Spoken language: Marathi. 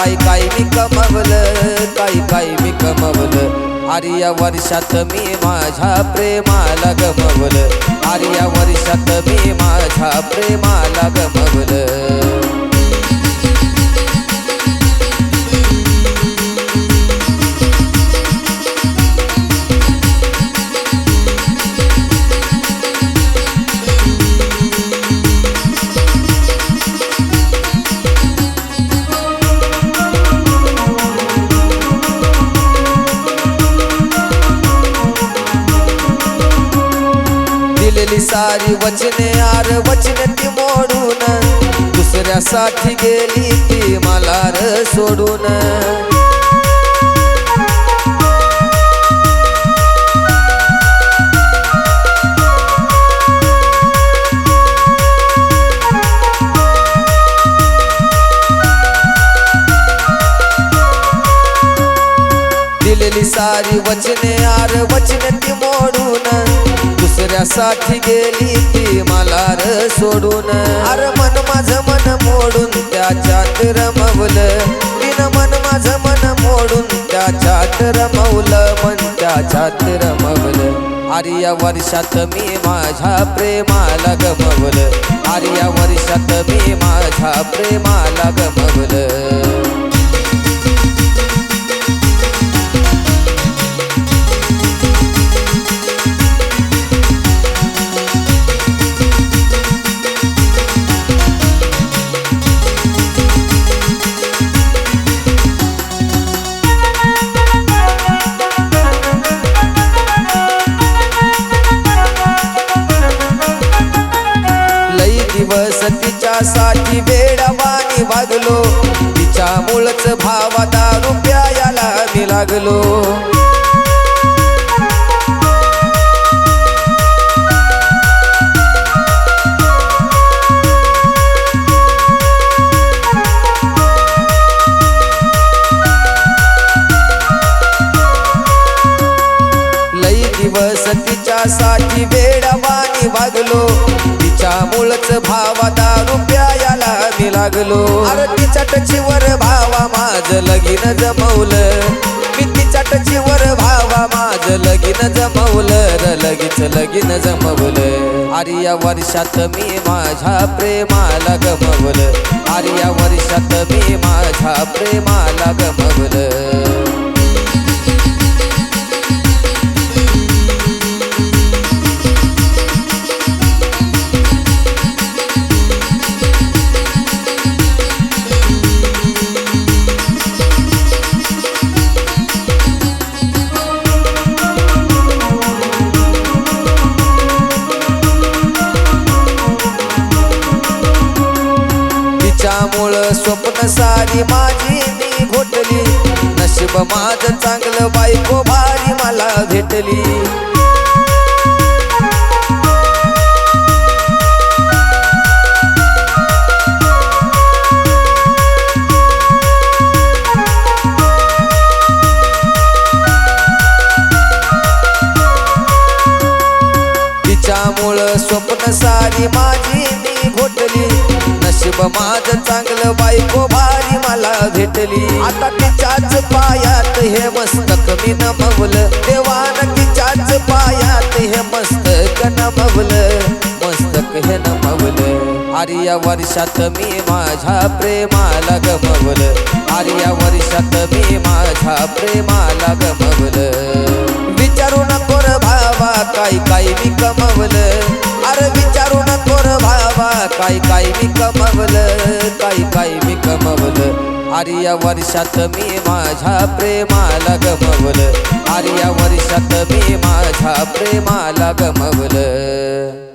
काय काय मी कमवलं काय काय मी कमवलं. अरे वर्षात मी माझ्या प्रेमाला गमवलं. अरे वर्षात मी माझ्या प्रेमाला गमवलं. सारी वचने आर वचने ती मोडून दुसऱ्यासाठी गेली ती मला र सोडून. दिलेली सारी वचने आर वचने ती मोडून दुसऱ्यासाठी गेली ती मला र सोडून. अर मन माझं मन मोडून त्याच्यात रमवलं. तिनं मन माझं मन मोडून त्याच्यात रमवलं. मन त्याच्यात रमवलं. आर्या वर्षात मी माझ्या प्रेमाला गमवलं. आर्या वर्षात मी माझ्या प्रेमाला गमवलं. दिवस तिच्या साठी वेडावानी वागलो. तिच्यामुळच भावा दारू याला मी लागलो. लई दिवस तिच्यासाठी वेडावानी वागलो. लागलो. अरे तिच्या टचीवर भावा माझं लगीन जमवलं. मी तिच्या टचीवर भावा माझं लगीन जमवलं. र लगीच लगीन जमवलं. अरे या वर्षात मी माझ्या प्रेमाला गमवलं. अरे या वर्षात मी माझ्या प्रेमाला गमवलं. स्वप्न माझी मी घोटली. नशीब माझं चांगलं बायको भारी मला भेटली. तिच्यामुळं स्वप्न सारी माझी मी घोटली. नशीब माझ चांगलं बायको भारी मला भेटली. आता तिच्याच पायात हे मस्तक मी नमवलं. देवान तिच्याच पायात हे मस्तक नमवलं. मस्तक हे नमवलं. अरे वर्षात मी माझ्या प्रेमाला गमवलं. आर्या वर्षात मी माझ्या प्रेमाला गमवलं. विचारू नको रे भावा काय काय मी कमवलं अरे विचारू नको काय काय मी कमवलं काय काय मी कमवलं. अरे वर्षात मी माझ्या प्रेमाला गमवलं. अरे वर्षात मी माझ्या प्रेमाला गमवलं.